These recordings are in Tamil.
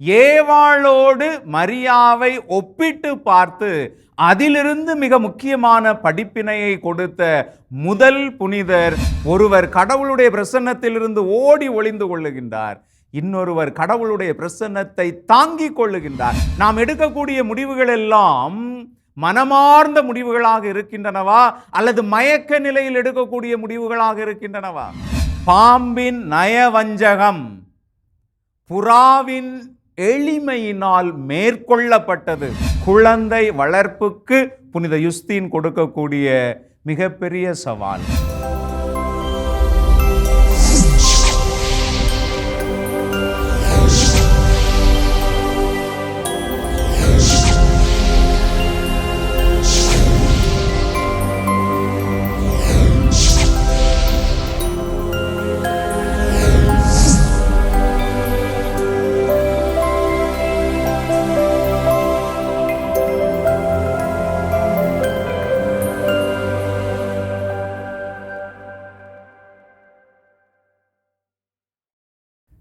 ஏவாளோடு மரியாவை ஒப்பிட்டு பார்த்து அதிலிருந்து மிக முக்கியமான படிப்பினையை கொடுத்த முதல் புனிதர் ஒருவர் கடவுளுடைய பிரசன்னத்திலிருந்து ஓடி ஒளிந்து கொள்ளுகின்றார். இன்னொருவர் கடவுளுடைய பிரசன்னத்தை தாங்கிக் கொள்ளுகின்றார். நாம் எடுக்கக்கூடிய முடிவுகள் எல்லாம் மனமார்ந்த முடிவுகளாக இருக்கின்றனவா? அல்லது மயக்க நிலையில் எடுக்கக்கூடிய முடிவுகளாக இருக்கின்றனவா? பாம்பின் நயவஞ்சகம் புறாவின் எளிமையினால் மேற்கொள்ளப்பட்டது. குழந்தை வளர்ப்புக்கு புனித யுஸ்தீன் கொடுக்கக்கூடிய மிகப்பெரிய சவால்.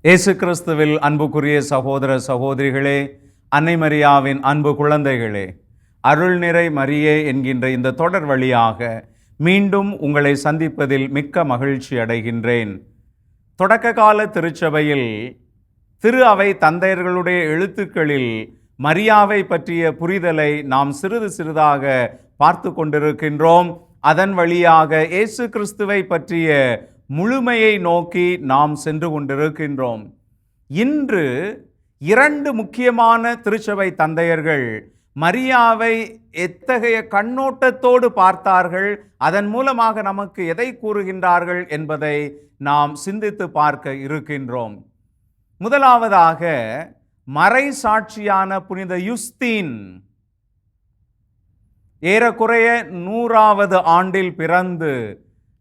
இயேசு கிறிஸ்துவில் அன்புக்குரிய சகோதர சகோதரிகளே அன்னை மரியாவின் அன்பு குழந்தைகளே அருள் நிறை மரியே என்கின்ற இந்த தொடர் வழியாக மீண்டும் உங்களை சந்திப்பதில் மிக்க மகிழ்ச்சி அடைகின்றேன். தொடக்க கால திருச்சபையில் திரு அவை தந்தையர்களுடைய எழுத்துக்களில் மரியாவை பற்றிய புரிதலை நாம் சிறிது சிறிதாக பார்த்து கொண்டிருக்கின்றோம். அதன் வழியாக இயேசு கிறிஸ்துவை பற்றிய முழுமையை நோக்கி நாம் சென்று கொண்டிருக்கின்றோம். இன்று இரண்டு முக்கியமான திருச்சபை தந்தையர்கள் மரியாவை எத்தகைய கண்ணோட்டத்தோடு பார்த்தார்கள் அதன் மூலமாக நமக்கு எதை கூறுகின்றார்கள் என்பதை நாம் சிந்தித்து பார்க்க இருக்கின்றோம். முதலாவதாக மறை சாட்சியான புனித யுஸ்தீன் ஏறக்குறைய நூறாவது ஆண்டில் பிறந்து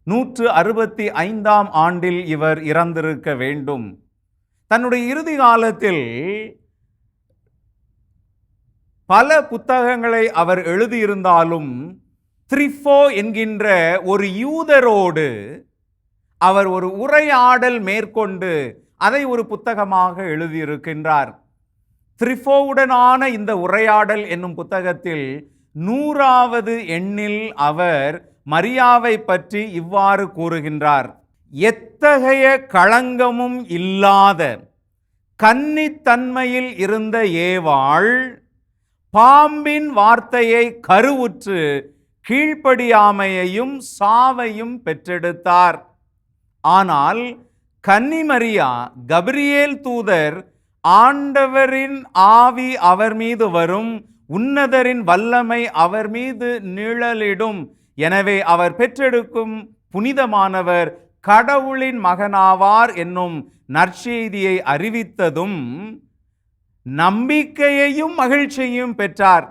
நூற்று அறுபத்தி ஐந்தாம் ஆண்டில் இவர் இறந்திருக்க வேண்டும். தன்னுடைய இறுதி காலத்தில் பல புத்தகங்களை அவர் எழுதியிருந்தாலும் த்ரிஃபோ என்கின்ற ஒரு யூதரோடு அவர் ஒரு உரையாடல் மேற்கொண்டு அதை ஒரு புத்தகமாக எழுதியிருக்கின்றார். த்ரிஃபோவுடனான இந்த உரையாடல் என்னும் புத்தகத்தில் நூறாவது எண்ணில் அவர் மரியாவை பற்றி இவ்வாறு கூறுகின்றார். எத்தகைய களங்கமும் இல்லாத கன்னித்தன்மையில் இருந்த ஏவாள் பாம்பின் வார்த்தையை கருவுற்று கீழ்ப்படியாமையையும் சாவையும் பெற்றெடுத்தார். ஆனால் கன்னிமரியா கபிரியேல் தூதர் ஆண்டவரின் ஆவி அவர் மீது வரும் உன்னதரின் வல்லமை அவர் மீது நிழலிடும் எனவே அவர் பெற்றெடுக்கும் புனிதமானவர் கடவுளின் மகனாவார் என்னும் நற்செய்தியை அறிவித்ததும் நம்பிக்கையையும் மகிழ்ச்சியையும் பெற்றார்.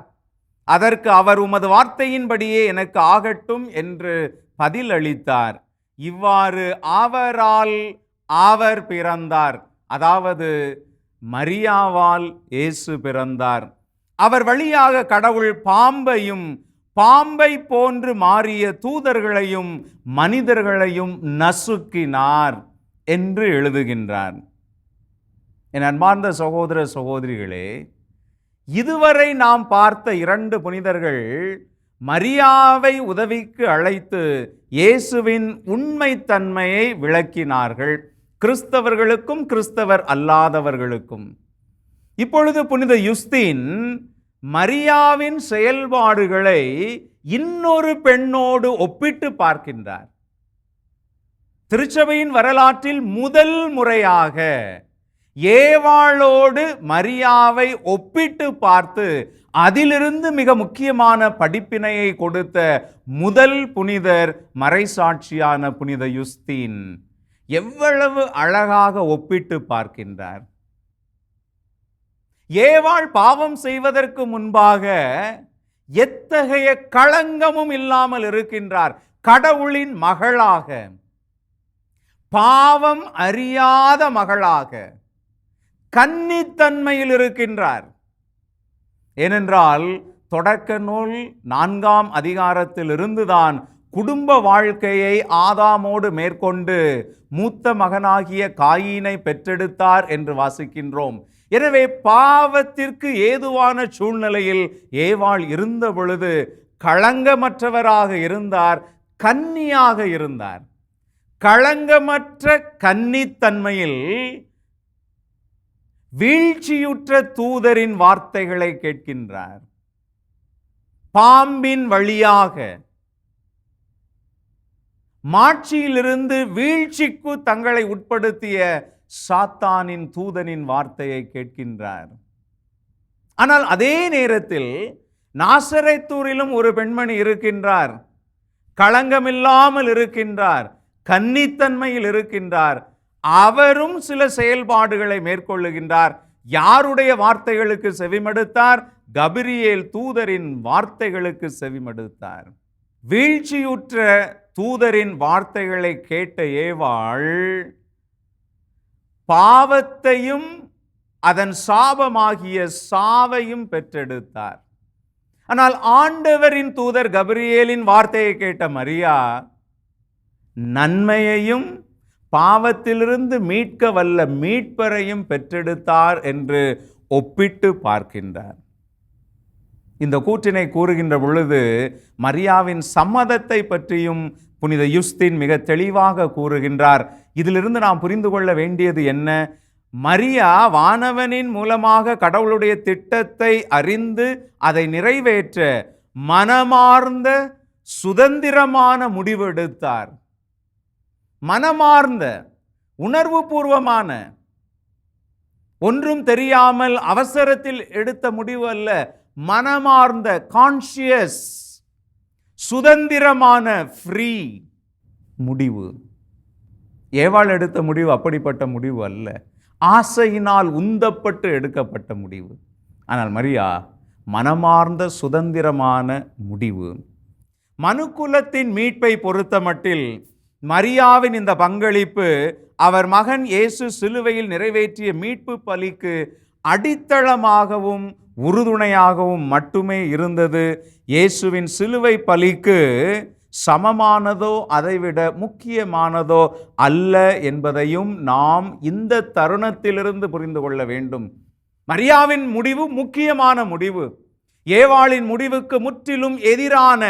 அதற்கு அவர் உமது வார்த்தையின்படியே எனக்கு ஆகட்டும் என்று பதில் அளித்தார் இவ்வாறு அவரால் அவர் பிறந்தார். அதாவது மரியாவால் இயேசு பிறந்தார். அவர் வழியாக கடவுள் பாம்பையும் பாம்பை போன்று மாறிய தூதர்களையும் மனிதர்களையும் நசுக்கினார் என்று எழுதுகின்றார். என் அன்பார்ந்த சகோதர சகோதரிகளே இதுவரை நாம் பார்த்த இரண்டு புனிதர்கள் மரியாவை உதவிக்கு அழைத்து இயேசுவின் உண்மைத்தன்மையை விளக்கினார்கள். கிறிஸ்தவர்களுக்கும் கிறிஸ்தவர் அல்லாதவர்களுக்கும். இப்பொழுது புனித யுஸ்தீன் மரியாவின் செயல்பாடுகளை இன்னொரு பெண்ணோடு ஒப்பிட்டு பார்க்கின்றார். திருச்சபையின் வரலாற்றில் முதல் முறையாக ஏவாளோடு மரியாவை ஒப்பிட்டு பார்த்து அதிலிருந்து மிக முக்கியமான படிப்பினையை கொடுத்த முதல் புனிதர் மறைசாட்சியான புனித யுஸ்தீன் எவ்வளவு அழகாக ஒப்பிட்டு பார்க்கின்றார். ஏவாள் பாவம் செய்வதற்கு முன்பாக எத்தகைய களங்கமும் இல்லாமல் இருக்கின்றார் கடவுளின் மகளாக. பாவம் அறியாத மகளாக. கன்னித்தன்மையில் இருக்கின்றார். ஏனென்றால் தொடக்க நூல் நான்காம் அதிகாரத்தில் இருந்துதான் குடும்ப வாழ்க்கையை ஆதாமோடு மேற்கொண்டு மூத்த மகனாகிய காயினை பெற்றெடுத்தார் என்று வாசிக்கின்றோம். எனவே பாவத்திற்கு ஏதுவான சூழ்நிலையில் ஏவாள் இருந்த பொழுது களங்கமற்றவராக இருந்தார் கன்னியாக இருந்தார். களங்கமற்ற கன்னித்தன்மையில் வீழ்ச்சியுற்ற தூதரின் வார்த்தைகளை கேட்கின்றார். பாம்பின் வழியாக மாட்சியிலிருந்து வீழ்ச்சிக்கு தங்களை உட்படுத்திய சாத்தானின் தூதனின் வார்த்தையை கேட்கின்றார். ஆனால் அதே நேரத்தில் நாசரைத்தூரிலும் ஒரு பெண்மணி இருக்கின்றார். களங்கமில்லாமல் இருக்கின்றார். கன்னித்தன்மையில் இருக்கின்றார். அவரும் சில செயல்பாடுகளை மேற்கொள்ளுகின்றார். யாருடைய வார்த்தைகளுக்கு செவிமடுத்தார்? கபிரியேல் தூதரின் வார்த்தைகளுக்கு செவிமடுத்தார். வீழ்ச்சியுற்ற தூதரின் வார்த்தைகளை கேட்ட ஏவாள் பாவத்தையும் அதன் சாபமாகிய சாவையும் பெற்றெடுத்தார். ஆனால் ஆண்டவரின் தூதர் கபிரியேலின் வார்த்தையை கேட்ட மரியா நன்மையையும் பாவத்திலிருந்து மீட்க வல்ல மீட்பரையும் பெற்றெடுத்தார் என்று ஒப்பிட்டு பார்க்கின்றார். இந்த கூற்றினை கூறுகின்ற பொழுது மரியாவின் சம்மதத்தை பற்றியும் புனித யுஸ்தின் மிக தெளிவாக கூறுகின்றார். இதிலிருந்து நாம் புரிந்து கொள்ள வேண்டியது என்ன? மரியா வானவனின் மூலமாக கடவுளுடைய திட்டத்தை அறிந்து அதை நிறைவேற்ற மனமார்ந்த சுதந்திரமான முடிவெடுத்தார். மனமார்ந்த உணர்வுபூர்வமான ஒன்றும் தெரியாமல் அவசரத்தில் எடுத்த முடிவு அல்ல. மனமார்ந்த கான்ஷியஸ் சுதந்திரமான ஃப்ரீ முடிவு. ஏவாள் எடுத்த முடிவு அப்படிப்பட்ட முடிவு அல்ல. ஆசையினால் உந்தப்பட்டு எடுக்கப்பட்ட முடிவு. ஆனால் மரியா மனமார்ந்த சுதந்திரமான முடிவு. மனுக்குலத்தின் மீட்பை பொறுத்தமட்டில் மரியாவின் இந்த பங்களிப்பு அவர் மகன் இயேசு சிலுவையில் நிறைவேற்றிய மீட்பு பலிக்கு அடித்தளமாகவும் உறுதுணையாகவும் மட்டுமே இருந்தது. இயேசுவின் சிலுவை பலிக்கு சமமானதோ அதைவிட முக்கியமானதோ அல்ல என்பதையும் நாம் இந்த தருணத்திலிருந்து புரிந்து கொள்ள வேண்டும். மரியாவின் முடிவு முக்கியமான முடிவு. ஏவாளின் முடிவுக்கு முற்றிலும் எதிரான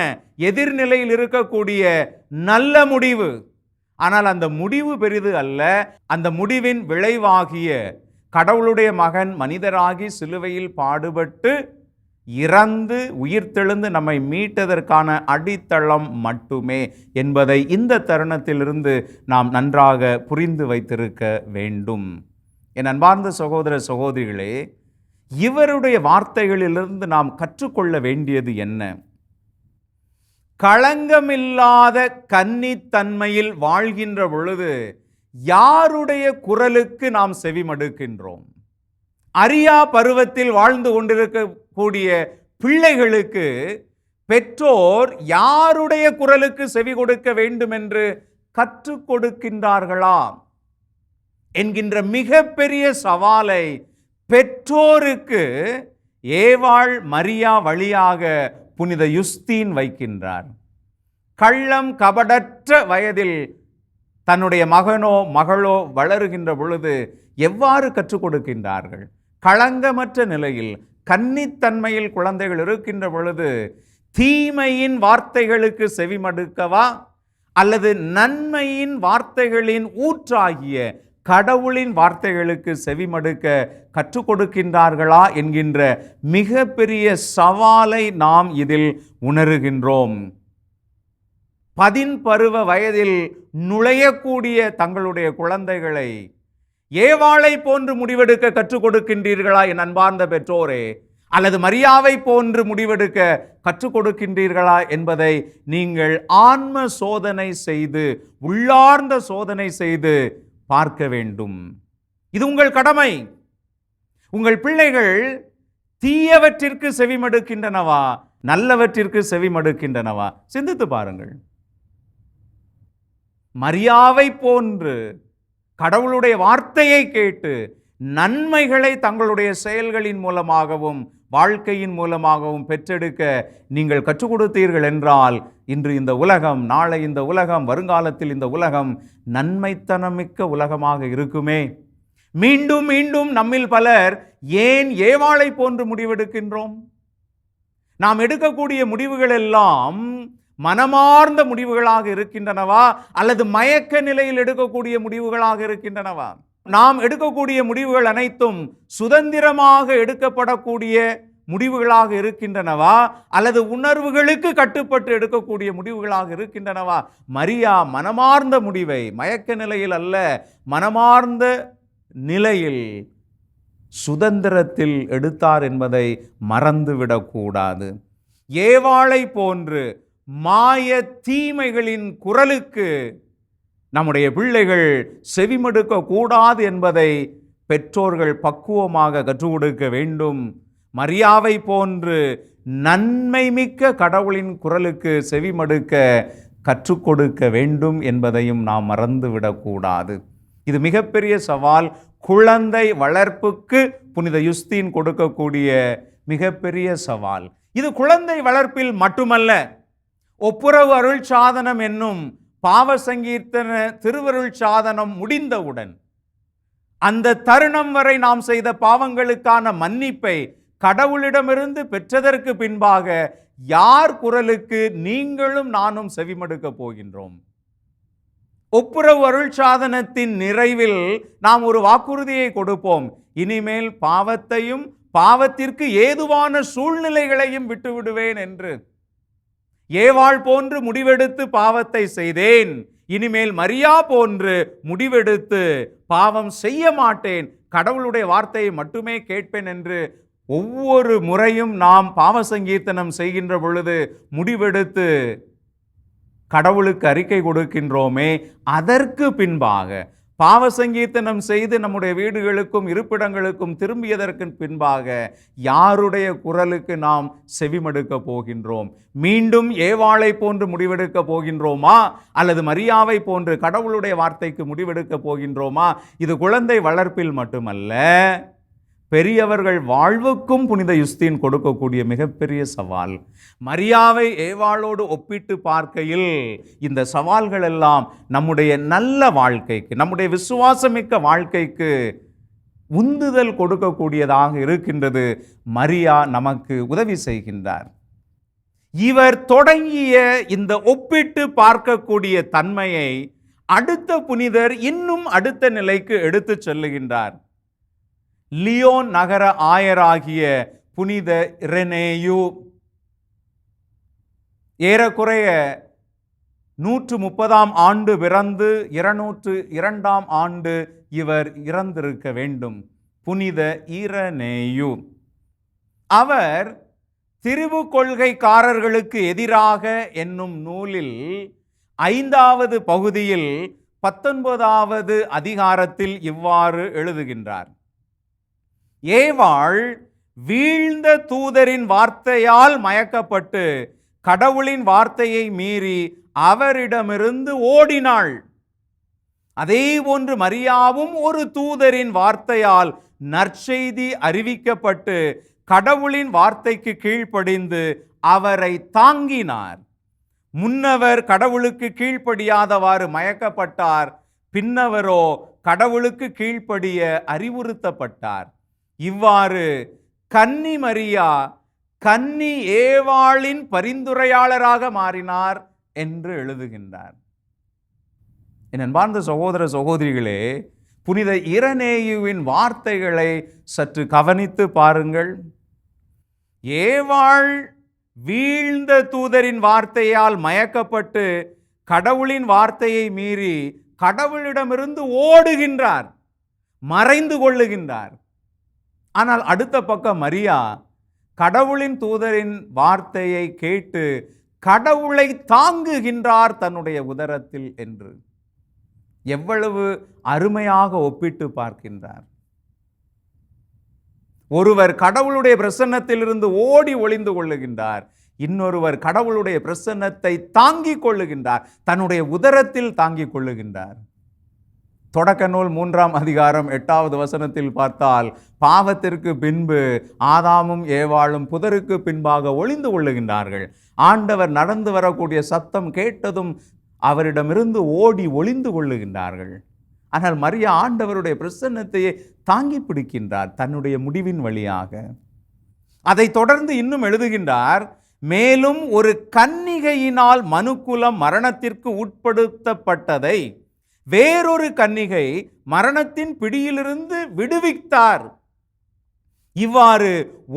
எதிர்நிலையில் இருக்கக்கூடிய நல்ல முடிவு. ஆனால் அந்த முடிவு பெரிது அல்ல. அந்த முடிவின் விளைவாகிய கடவுளுடைய மகன் மனிதராகி சிலுவையில் பாடுபட்டு இறந்து உயிர்த்தெழுந்து நம்மை மீட்டதற்கான அடித்தளம் மட்டுமே என்பதை இந்த தருணத்திலிருந்து நாம் நன்றாக புரிந்து வைத்திருக்க வேண்டும். என் அன்பார்ந்த சகோதர சகோதரிகளே இவருடைய வார்த்தைகளிலிருந்து நாம் கற்றுக்கொள்ள வேண்டியது என்ன? களங்கமில்லாத கன்னித்தன்மையில் வாழ்கின்ற பொழுது யாருடைய குரலுக்கு நாம் செவிமடுக்கின்றோம்? அரியா பருவத்தில் வாழ்ந்து கொண்டிருக்கக்கூடிய பிள்ளைகளுக்கு பெற்றோர் யாருடைய குரலுக்கு செவி கொடுக்க வேண்டும் என்று கற்றுக் கொடுக்கின்றார்களா என்கின்ற மிகப்பெரிய சவாலை பெற்றோருக்கு ஏவாள் மரியா வழியாக புனித யுஸ்தீன் வைக்கின்றார். கள்ளம் கபடற்ற வயதில் தன்னுடைய மகனோ மகளோ வளருகின்ற பொழுது எவ்வாறு கற்றுக் கொடுக்கின்றார்கள்? களங்கமற்ற நிலையில் கன்னித்தன்மையில் குழந்தைகள் இருக்கின்ற பொழுது தீமையின் வார்த்தைகளுக்கு செவிமடுக்கவா? அல்லது நன்மையின் வார்த்தைகளின் ஊற்றாகிய கடவுளின் வார்த்தைகளுக்கு செவிமடுக்க கற்றுக் கொடுக்கின்றார்களா என்கின்ற மிகப்பெரிய சவாலை நாம் இதில் உணருகின்றோம். பதின்பருவ வயதில் நுழையக்கூடிய தங்களுடைய குழந்தைகளை ஏவாளை போன்று முடிவெடுக்க கற்றுக் கொடுக்கின்றீர்களா என் அன்பார்ந்த பெற்றோரே? அல்லது மரியாவை போன்று முடிவெடுக்க கற்றுக் கொடுக்கின்றீர்களா என்பதை நீங்கள் ஆன்ம சோதனை செய்து உள்ளார்ந்த சோதனை செய்து பார்க்க வேண்டும். இது உங்கள் கடமை. உங்கள் பிள்ளைகள் தீயவற்றிற்கு செவிமடுக்கின்றனவா? நல்லவற்றிற்கு செவிமடுக்கின்றனவா? சிந்தித்து பாருங்கள். மரியாவை போன்று கடவுளுடைய வார்த்தையை கேட்டு நன்மைகளை தங்களுடைய செயல்களின் மூலமாகவும் வாழ்க்கையின் மூலமாகவும் பெற்றெடுக்க நீங்கள் கற்றுக் கொடுத்தீர்கள் என்றால் இன்று இந்த உலகம் நாளை இந்த உலகம் வருங்காலத்தில் இந்த உலகம் நன்மைத்தனமிக்க உலகமாக இருக்குமே. மீண்டும் மீண்டும் நம்மில் பலர் ஏன் ஏவாளை போன்று முடிவெடுக்கின்றோம்? நாம் எடுக்கக்கூடிய முடிவுகள் எல்லாம் மனமார்ந்த முடிவுகளாக இருக்கின்றனவா? அல்லது மயக்க நிலையில் எடுக்கக்கூடிய முடிவுகளாக இருக்கின்றனவா? நாம் எடுக்கக்கூடிய முடிவுகள் அனைத்தும் சுதந்திரமாக எடுக்கப்படக்கூடிய முடிவுகளாக இருக்கின்றனவா? அல்லது உணர்வுகளுக்கு கட்டுப்பட்டு எடுக்கக்கூடிய முடிவுகளாக இருக்கின்றனவா? மரியா மனமார்ந்த முடிவை மயக்க நிலையில் அல்ல மனமார்ந்த நிலையில் சுதந்திரத்தில் எடுத்தார் என்பதை மறந்துவிடக்கூடாது. ஏவாளை போன்று மாய தீமைகளின் குரலுக்கு நம்முடைய பிள்ளைகள் செவிமடுக்க கூடாது என்பதை பெற்றோர்கள் பக்குவமாக கற்றுக் கொடுக்க வேண்டும். மரியாவை போன்று நன்மை மிக்க கடவுளின் குரலுக்கு செவிமடுக்க கற்றுக் கொடுக்க வேண்டும் என்பதையும் நாம் மறந்துவிடக்கூடாது இது மிகப்பெரிய சவால். குழந்தை வளர்ப்புக்கு புனித யுஸ்தீன் கொடுக்கக்கூடிய மிகப்பெரிய சவால். இது குழந்தை வளர்ப்பில் மட்டுமல்ல ஒப்புரவு அருள் சாதனம் என்னும் பாவ சங்கீர்த்தன திருவருள் சாதனம் முடிந்தவுடன் அந்த தருணம் வரை நாம் செய்த பாவங்களுக்கான மன்னிப்பை கடவுளிடமிருந்து பெற்றதற்கு பின்பாக யார் குரலுக்கு நீங்களும் நானும் செவிமடுக்க போகின்றோம். ஒப்புரவு அருள் சாதனத்தின் நிறைவில் நாம் ஒரு வாக்குறுதியை கொடுப்போம். இனிமேல் பாவத்தையும் பாவத்திற்கு ஏதுவான சூழ்நிலைகளையும் விட்டுவிடுவேன் என்று ஏவாள் போன்று முடிவெடுத்து பாவத்தை செய்தேன். இனிமேல் மரியா போன்று முடிவெடுத்து பாவம் செய்ய மாட்டேன். கடவுளுடைய வார்த்தையை மட்டுமே கேட்பேன் என்று ஒவ்வொரு முறையும் நாம் பாவ சங்கீர்த்தனம் செய்கின்ற பொழுது முடிவெடுத்து கடவுளுக்கு அறிக்கை கொடுக்கின்றோமே. அதற்கு பின்பாக பாவ சங்கீர்த்தனம் செய்து நம்முடைய வீடுகளுக்கும் இருப்பிடங்களுக்கும் திரும்பியதற்கு பின்பாக யாருடைய குரலுக்கு நாம் செவிமடுக்க போகின்றோம்? மீண்டும் ஏவாளை போன்று முடிவெடுக்க போகின்றோமா? அல்லது மரியாவை போன்று கடவுளுடைய வார்த்தைக்கு முடிவெடுக்க போகின்றோமா? இது குழந்தை வளர்ப்பில் மட்டுமல்ல. பெரியவர்கள் வாழ்வுக்கும் புனித யுஸ்தீன் கொடுக்கக்கூடிய மிகப்பெரிய சவால். மரியாவை ஏவாளோடு ஒப்பிட்டு பார்க்கையில் இந்த சவால்கள் எல்லாம் நம்முடைய நல்ல வாழ்க்கைக்கு நம்முடைய விசுவாசமிக்க வாழ்க்கைக்கு உந்துதல் கொடுக்கக்கூடியதாக இருக்கின்றது. மரியா நமக்கு உதவி செய்கின்றார். இவர் தொடங்கிய இந்த ஒப்பிட்டு பார்க்கக்கூடிய தன்மையை அடுத்த புனிதர் இன்னும் அடுத்த நிலைக்கு எடுத்துச் செல்லுகின்றார். லியோன் நகர ஆயராகிய புனித இரனேயு. ஏறக்குறைய நூற்று முப்பதாம் ஆண்டு பிறந்து இருநூற்று இரண்டாம் ஆண்டு இவர் இறந்திருக்க வேண்டும். புனித ஈரநேயு அவர் திரிவு கொள்கைக்காரர்களுக்கு எதிராக என்னும் நூலில் ஐந்தாவது பகுதியில் பத்தொன்பதாவது அதிகாரத்தில் இவ்வாறு எழுதுகின்றார். ஏவாள் வீழ்ந்த தூதரின் வார்த்தையால் மயக்கப்பட்டு கடவுளின் வார்த்தையை மீறி அவரிடமிருந்து ஓடினாள். அதே போன்று மரியாவும் ஒரு தூதரின் வார்த்தையால் நற்செய்தி அறிவிக்கப்பட்டு கடவுளின் வார்த்தைக்கு கீழ்ப்படிந்து அவரை தாங்கினார். முன்னவர் கடவுளுக்கு கீழ்ப்படியாதவாறு மயக்கப்பட்டார். பின்னவரோ கடவுளுக்கு கீழ்ப்படிய அறிவுறுத்தப்பட்டார். இவ்வாறு கன்னி மரியா கன்னி ஏவாளின் பரிந்துரையாளராக மாறினார் என்று எழுதுகின்றார். என் அன்பார்ந்த சகோதர சகோதரிகளே புனித இரநேயுவின் வார்த்தைகளை சற்று கவனித்து பாருங்கள். ஏவாள் வீழ்ந்த தூதரின் வார்த்தையால் மயக்கப்பட்டு கடவுளின் வார்த்தையை மீறி கடவுளிடமிருந்து ஓடுகின்றார் மறைந்து கொள்ளுகின்றார். ஆனால் அடுத்த பக்கம் மரியா கடவுளின் தூதரின் வார்த்தையை கேட்டு கடவுளை தாங்குகின்றார் தன்னுடைய உதரத்தில் என்று எவ்வளவு அருமையாக ஒப்பிட்டு பார்க்கின்றார். ஒருவர் கடவுளுடைய பிரசன்னத்திலிருந்து ஓடி ஒளிந்து கொள்ளுகின்றார். இன்னொருவர் கடவுளுடைய பிரசன்னத்தை தாங்கிக் கொள்ளுகின்றார். தன்னுடைய உதரத்தில் தாங்கிக் கொள்ளுகின்றார். தொடக்க நூல் மூன்றாம் அதிகாரம் எட்டாவது வசனத்தில் பார்த்தால் பாவத்திற்கு பின்பு ஆதாமும் ஏவாளும் புதருக்கு பின்பாக ஒளிந்து கொள்ளுகின்றார்கள். ஆண்டவர் நடந்து வரக்கூடிய சத்தம் கேட்டதும் அவரிடமிருந்து ஓடி ஒளிந்து கொள்ளுகின்றார்கள். ஆனால் மரியா ஆண்டவருடைய பிரசன்னத்தையே தாங்கி பிடிக்கின்றார் தன்னுடைய முடிவின் வழியாக. அதை தொடர்ந்து இன்னும் எழுதுகின்றார் மேலும் ஒரு கன்னிகையினால் மனுக்குலம் மரணத்திற்கு உட்படுத்தப்பட்டதை வேறொரு கன்னிகை மரணத்தின் பிடியிலிருந்து விடுவித்தார். இவ்வாறு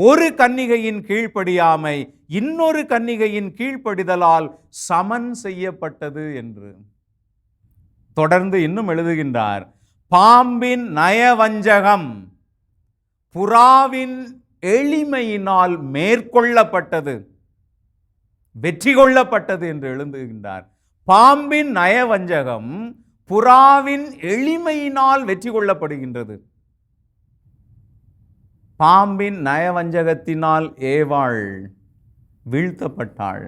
ஒரு கன்னிகையின் கீழ்ப்படியாமை இன்னொரு கன்னிகையின் கீழ்ப்படிதலால் சமன் செய்யப்பட்டது என்று. தொடர்ந்து இன்னும் எழுதுகின்றார் பாம்பின் நயவஞ்சகம் புறாவின் எளிமையினால் மேற்கொள்ளப்பட்டது வெற்றி கொள்ளப்பட்டது என்று எழுதுகின்றார். பாம்பின் நயவஞ்சகம் புறாவின் எளிமையினால் வெற்றி கொள்ளப்படுகின்றது. பாம்பின் நயவஞ்சகத்தினால் ஏவாள் வீழ்த்தப்பட்டாள்.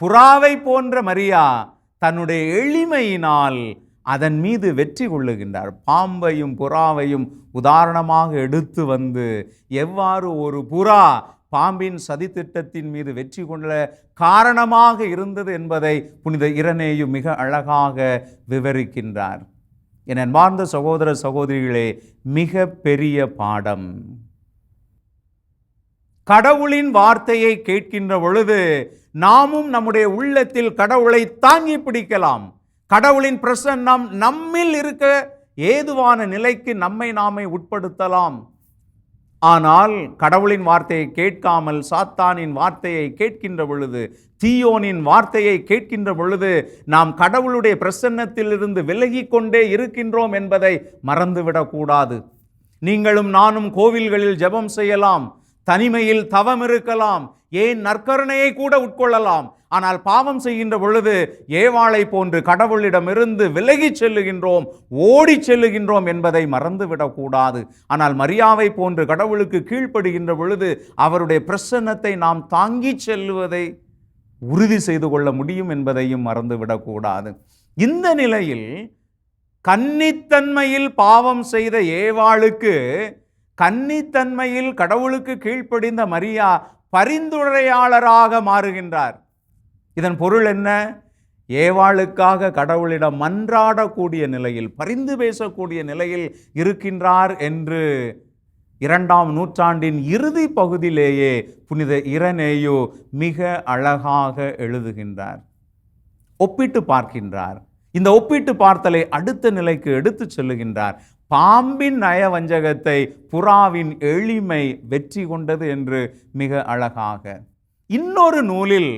புறாவை போன்ற மரியா தன்னுடைய எளிமையினால் அதன் மீது வெற்றி கொள்ளுகின்றார் பாம்பையும் புறாவையும் உதாரணமாக எடுத்து வந்து எவ்வாறு ஒரு புறா பாம்பின் சதித்திட்டத்தின் மீது வெற்றி கொள்ள காரணமாக இருந்தது என்பதை புனித இரனேயு மிக அழகாக விவரிக்கின்றார். என் அன்பார்ந்த சகோதர சகோதரிகளே மிக பெரிய பாடம். கடவுளின் வார்த்தையை கேட்கின்ற பொழுது நாமும் நம்முடைய உள்ளத்தில் கடவுளை தாங்கி பிடிக்கலாம். கடவுளின் பிரசன்னம் நம்மில் இருக்க ஏதுவான நிலைக்கு நம்மை நாமே உட்படுத்தலாம். ஆனால் கடவுளின் வார்த்தையை கேட்காமல் சாத்தானின் வார்த்தையை கேட்கின்ற பொழுது தீயோனின் வார்த்தையை கேட்கின்ற பொழுது நாம் கடவுளுடைய பிரசன்னத்திலிருந்து விலகி கொண்டே இருக்கின்றோம் என்பதை மறந்துவிடக்கூடாது நீங்களும் நானும் கோவில்களில் ஜெபம் செய்யலாம் தனிமையில் தவம் இருக்கலாம் ஏன் நற்கருணையை கூட உட்கொள்ளலாம்? ஆனால் பாவம் செய்கின்ற பொழுது ஏவாளை போன்று கடவுளிடமிருந்து விலகிச் செல்லுகின்றோம் ஓடி செல்லுகின்றோம் என்பதை மறந்துவிடக்கூடாது. ஆனால் மரியாவை போன்று கடவுளுக்கு கீழ்ப்படுகின்ற பொழுது அவருடைய பிரசன்னத்தை நாம் தாங்கிச் செல்லுவதை உறுதி செய்து கொள்ள முடியும் என்பதையும் மறந்துவிடக்கூடாது. இந்த நிலையில் கன்னித்தன்மையில் பாவம் செய்த ஏவாளுக்கு கன்னித்தன்மையில் கடவுளுக்கு கீழ்ப்படிந்த மரியா பரிந்துரையாளராக மாறுகின்றார். இதன் பொருள் என்ன? ஏவாளுக்காக கடவுளிடம் மன்றாடக்கூடிய நிலையில் பரிந்து பேசக்கூடிய நிலையில் இருக்கின்றார் என்று இரண்டாம் நூற்றாண்டின் இறுதி பகுதியிலேயே புனித இரனேயோ மிக அழகாக எழுதுகின்றார். ஒப்பிட்டு பார்க்கின்றார். இந்த ஒப்பிட்டு பார்த்தலை அடுத்த நிலைக்கு எடுத்துச் செல்லுகின்றார். பாம்பின் நயவஞ்சகத்தை புறாவின் எளிமை வெற்றி கொண்டது என்று மிக அழகாக. இன்னொரு நூலில்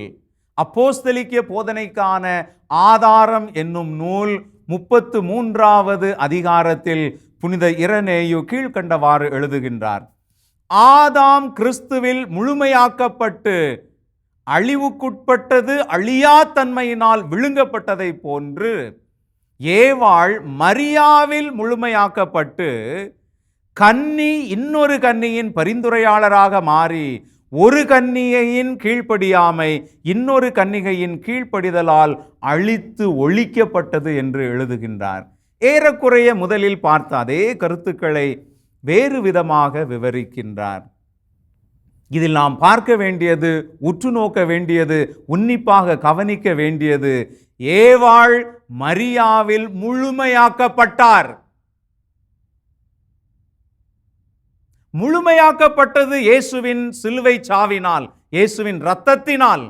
அப்போஸ்தலிக்க போதனைக்கான ஆதாரம் என்னும் நூல் முப்பத்து மூன்றாவது அதிகாரத்தில் புனித இரநேயு கீழ்கண்டவாறு எழுதுகின்றார். ஆதாம் கிறிஸ்துவில் முழுமையாக்கப்பட்டு அழிவுக்குட்பட்டது அழியா தன்மையினால் விழுங்கப்பட்டதை போன்று ஏவாள் மரியாவில் முழுமையாக்கப்பட்டு கன்னி இன்னொரு கன்னியின் பரிந்துரையாளராக மாறி ஒரு கன்னிகையின் கீழ்ப்படியாமை இன்னொரு கன்னிகையின் கீழ்ப்படிதலால் அழித்து ஒழிக்கப்பட்டது என்று எழுதுகின்றார். ஏறக்குறைய முதலில் பார்த்த அதே கருத்துக்களை வேறு விதமாக விவரிக்கின்றார். இதில் நாம் பார்க்க வேண்டியது உற்று நோக்க வேண்டியது உன்னிப்பாக கவனிக்க வேண்டியது ஏவாள் மரியாவில் முழுமையாக்கப்பட்டார். முழுமையாக்கப்பட்டது இயேசுவின் சிலுவை சாவினால் இயேசுவின் இரத்தத்தினால்.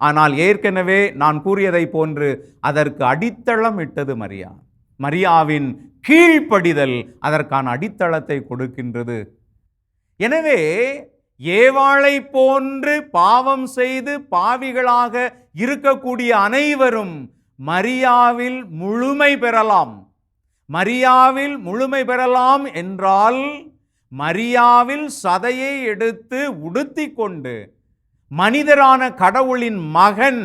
ஆனால் ஏற்கனவே நான் கூறியதை போன்று அதற்கு அடித்தளம் இட்டது மரியா. மரியாவின் கீழ்ப்படிதல் அதற்கான அடித்தளத்தை கொடுக்கின்றது. எனவே ஏவாளை போன்று பாவம் செய்து பாவிகளாக இருக்கக்கூடிய அனைவரும் மரியாவில் முழுமை பெறலாம். மரியாவில் முழுமை பெறலாம் என்றால் மரியாவில் சதையை எடுத்து உடுத்தி கொண்டு மனிதரான கடவுளின் மகன்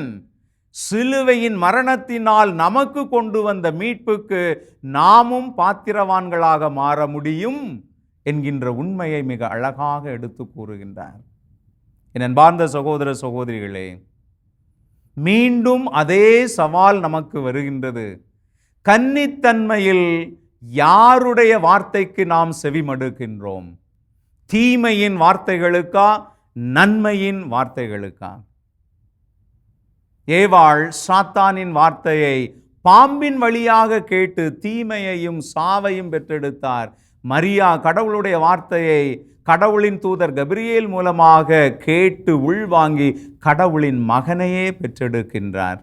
சிலுவையின் மரணத்தினால் நமக்கு கொண்டு வந்த மீட்புக்கு நாமும் பாத்திரவான்களாக மாற முடியும். என்கின்ற உண்மையை மிக அழகாக எடுத்து கூறுகின்றார். என் அன்பார்ந்த சகோதர சகோதரிகளே மீண்டும் அதே சவால் நமக்கு வருகின்றது. கன்னித்தன்மையில் யாருடைய வார்த்தைக்கு நாம் செவிமடுக்கின்றோம்? தீமையின் வார்த்தைகளுக்கா நன்மையின் வார்த்தைகளுக்கா? ஏவாள் சாத்தானின் வார்த்தையை பாம்பின் வழியாக கேட்டு தீமையையும் சாவையும் பெற்றெடுத்தார். மரியா கடவுளுடைய வார்த்தையை கடவுளின் தூதர் கபிரியேல் மூலமாக கேட்டு உள்வாங்கி கடவுளின் மகனையே பெற்றெடுக்கின்றார்.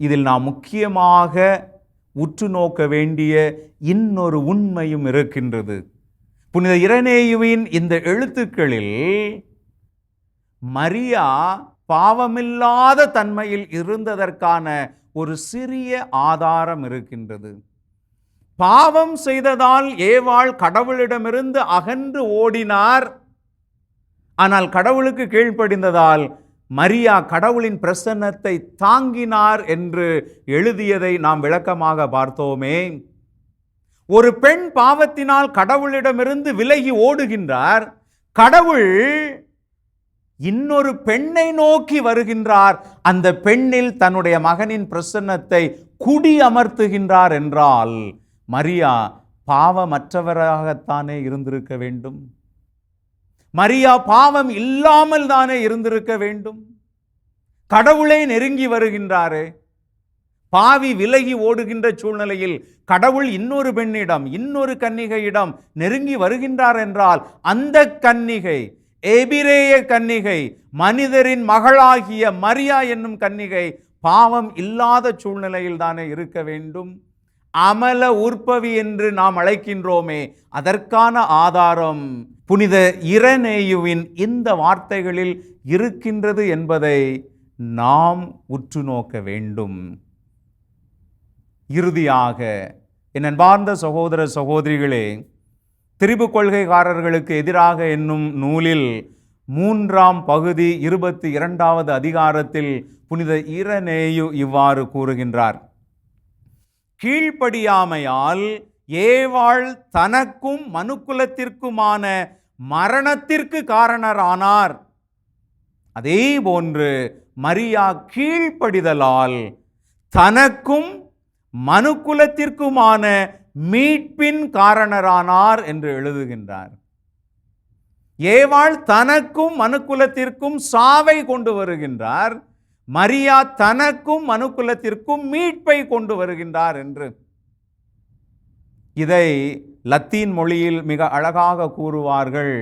இதில் நாம் முக்கியமாக உற்று நோக்க வேண்டிய இன்னொரு உண்மையும் இருக்கின்றது. புனித இரநேயுவின் இந்த எழுத்துக்களில் மரியா பாவமில்லாத தன்மையில் இருந்ததற்கான ஒரு சிறிய ஆதாரம் இருக்கின்றது. பாவம் செய்ததால் ஏவாள் கடவுளிடமிருந்து அகன்று ஓடினார். ஆனால் கடவுளுக்கு கீழ்ப்படிந்ததால் மரியா கடவுளின் பிரசன்னத்தை தாங்கினார் என்று எழுதியதை நாம் விளக்கமாக பார்த்தோமே. ஒரு பெண் பாவத்தினால் கடவுளிடமிருந்து விலகி ஓடுகின்றார். கடவுள் இன்னொரு பெண்ணை நோக்கி வருகின்றார். அந்த பெண்ணில் தன்னுடைய மகனின் பிரசன்னத்தை குடி அமர்த்துகின்றார் என்றால் மரியா பாவமற்றவராகத்தானே இருந்திருக்க வேண்டும்? மரியா பாவம் இல்லாமல் தானே இருந்திருக்க வேண்டும்? கடவுளே நெருங்கி வருகின்றாரே. பாவி விலகி ஓடுகின்ற சூழ்நிலையில் கடவுள் இன்னொரு பெண்ணிடம் இன்னொரு கன்னிகையிடம் நெருங்கி வருகின்றார் என்றால் அந்த கன்னிகை எபிரேய கன்னிகை மனிதரின் மகளாகிய மரியா என்னும் கன்னிகை பாவம் இல்லாத சூழ்நிலையில் தானே இருக்க வேண்டும்? அமல உற்பவி என்று நாம் அழைக்கின்றோமே அதற்கான ஆதாரம் புனித இரநேயுவின் இந்த வார்த்தைகளில் இருக்கின்றது என்பதை நாம் உற்று நோக்க வேண்டும். இறுதியாக என் அன்பார்ந்த சகோதர சகோதரிகளே திரிபு கொள்கைக்காரர்களுக்கு எதிராக என்னும் நூலில் மூன்றாம் பகுதி இருபத்தி இரண்டாவது அதிகாரத்தில் புனித இரநேயு இவ்வாறு கூறுகின்றார். கீழ்ப்படியாமையால் ஏவாள் தனக்கும் மனுக்குலத்திற்குமான மரணத்திற்கு காரணரானார். அதே போன்று மரியா கீழ்ப்படிதலால் தனக்கும் மனுக்குலத்திற்குமான மீட்பின் காரணரானார் என்று எழுதுகின்றார். ஏவாள் தனக்கும் மனுக்குலத்திற்கும் சாவை கொண்டு வருகின்றார். மரியா தனக்கும் மனுக்குலத்திற்கும் மீட்பை கொண்டு வருகின்றார் என்று. இதை லத்தீன் மொழியில் மிக அழகாக கூறுவார்கள்.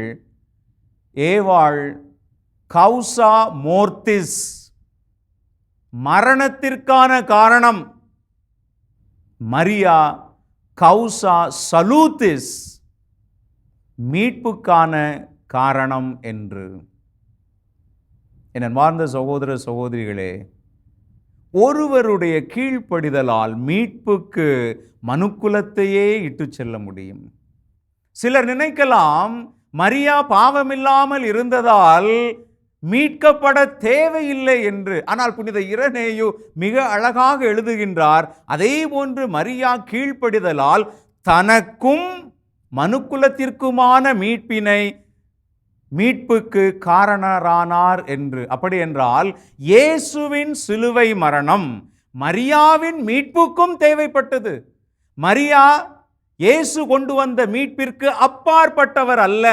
ஏவாள் கௌசா மோர்த்திஸ் மரணத்திற்கான காரணம். மரியா கௌசா சலூத்திஸ் மீட்புக்கான காரணம் என்று. என் அன்பார்ந்த சகோதர சகோதரிகளே ஒருவருடைய கீழ்ப்படிதலால் மீட்புக்கு மனுக்குலத்தையே இட்டு செல்ல முடியும். சிலர் நினைக்கலாம் மரியா பாவமில்லாமல் இருந்ததால் மீட்கப்பட தேவையில்லை என்று. ஆனால் புனித இரநேயு மிக அழகாக எழுதுகின்றார் அதே போன்று மரியா கீழ்ப்படிதலால் தனக்கும் மனுக்குலத்திற்குமான மீட்பினை மீட்புக்கு காரணரானார் என்று. அப்படி என்றால் இயேசுவின் சிலுவை மரணம் மரியாவின் மீட்புக்கும் தேவைப்பட்டது. மரியா இயேசு கொண்டு வந்த மீட்பிற்கு அப்பாற்பட்டவர் அல்ல.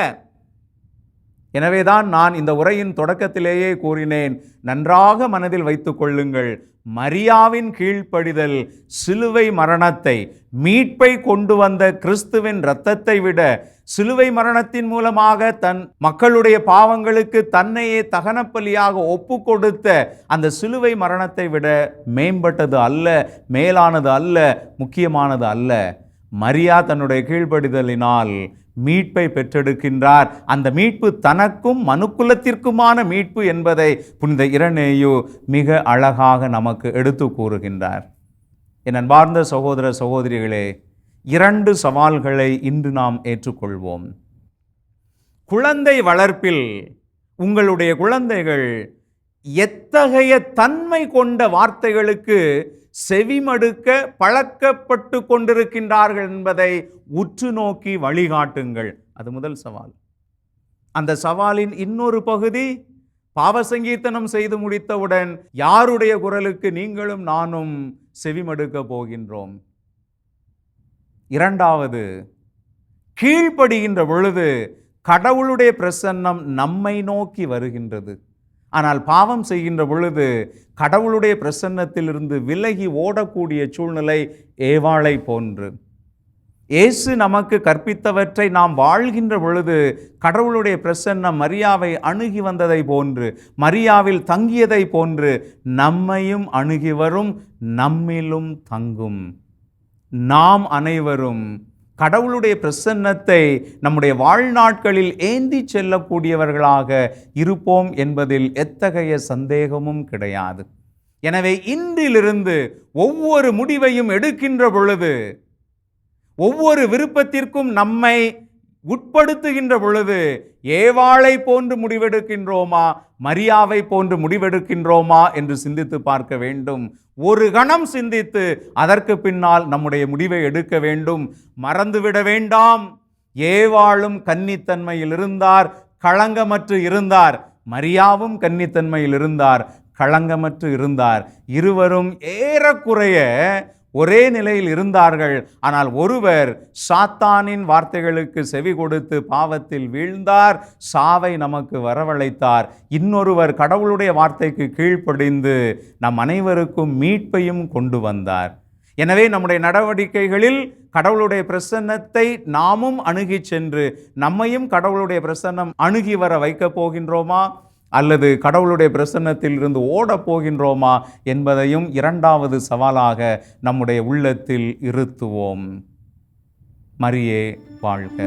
எனவேதான் நான் இந்த உரையின் தொடக்கத்திலேயே கூறினேன். நன்றாக மனதில் வைத்துக் கொள்ளுங்கள். மரியாவின் கீழ்ப்படிதல் சிலுவை மரணத்தை மீட்பை கொண்டு வந்த கிறிஸ்துவின் இரத்தத்தை விட சிலுவை மரணத்தின் மூலமாக தன் மக்களுடைய பாவங்களுக்கு தன்னையே தகனப்பலியாக ஒப்பு கொடுத்த அந்த சிலுவை மரணத்தை விட மேம்பட்டது அல்ல மேலானது அல்ல முக்கியமானது அல்ல. மரியா தன்னுடைய கீழ்ப்படிதலினால் மீட்பை பெற்றெடுக்கின்றார். அந்த மீட்பு தனக்கும் மனுக்குலத்திற்குமான மீட்பு என்பதை புனித இரநேயு மிக அழகாக நமக்கு எடுத்து கூறுகின்றார். என் அன்பார்ந்த சகோதர சகோதரிகளே இரண்டு சவால்களை இன்று நாம் ஏற்றுக்கொள்வோம். குழந்தை வளர்ப்பில் உங்களுடைய குழந்தைகள் எத்தகைய தன்மை கொண்ட வார்த்தைகளுக்கு செவிமடுக்க பழக்கப்பட்டு கொண்டிருக்கின்றார்கள் என்பதை உற்று நோக்கி வழிகாட்டுங்கள். அது முதல் சவால். அந்த சவாலின் இன்னொரு பகுதி பாவசங்கீர்த்தனம் செய்து முடித்தவுடன் யாருடைய குரலுக்கு நீங்களும் நானும் செவிமடுக்க போகின்றோம். இரண்டாவது கீழ்ப்படுகின்ற பொழுது கடவுளுடைய பிரசன்னம் நம்மை நோக்கி வருகின்றது. ஆனால் பாவம் செய்கின்ற பொழுது கடவுளுடைய பிரசன்னத்திலிருந்து விலகி ஓடக்கூடிய சூழ்நிலை ஏவாளை போன்று. இயேசு நமக்கு கற்பித்தவற்றை நாம் வாழ்கின்ற பொழுது கடவுளுடைய பிரசன்னம் மரியாவை அணுகி வந்ததை போன்று மரியாவில் தங்கியதை போன்று நம்மையும் அணுகி வரும் நம்மிலும் தங்கும். நாம் அனைவரும் கடவுளுடைய பிரசன்னத்தை நம்முடைய வாழ்நாட்களில் ஏந்தி செல்லக்கூடியவர்களாக இருப்போம் என்பதில் எத்தகைய சந்தேகமும் கிடையாது. எனவே இன்றிலிருந்து ஒவ்வொரு முடிவையும் எடுக்கின்ற பொழுது ஒவ்வொரு விருப்பத்திற்கும் நம்மை உட்படுத்துகின்ற பொழுது ஏவாளை போன்று முடிவெடுக்கின்றோமா? மரியாவை போன்று முடிவெடுக்கின்றோமா? என்று சிந்தித்து பார்க்க வேண்டும். ஒரு கணம் சிந்தித்து அதற்கு பின்னால் நம்முடைய முடிவை எடுக்க வேண்டும். மறந்துவிட வேண்டாம். ஏவாளும் கன்னித்தன்மையில் இருந்தார். களங்கமற்று இருந்தார். மரியாவும் கன்னித்தன்மையில் இருந்தார். களங்கமற்று இருந்தார். இருவரும் ஏறக்குறைய ஒரே நிலையில் இருந்தார்கள். ஆனால் ஒருவர் சாத்தானின் வார்த்தைகளுக்கு செவி கொடுத்து பாவத்தில் வீழ்ந்தார். சாவை நமக்கு வரவழைத்தார். இன்னொருவர் கடவுளுடைய வார்த்தைக்கு கீழ்ப்படிந்து நம் அனைவருக்கும் மீட்பையும் கொண்டு வந்தார். எனவே நம்முடைய நடவடிக்கைகளில் கடவுளுடைய பிரசன்னத்தை நாமும் அணுகி சென்று நம்மையும் கடவுளுடைய பிரசன்னம் அணுகி வர வைக்கப் போகின்றோமா? அல்லது கடவுளுடைய பிரசன்னத்தில் இருந்து ஓடப் போகின்றோமா என்பதையும் இரண்டாவது சவாலாக நம்முடைய உள்ளத்தில் இருத்துவோம். மரியே வாழ்க.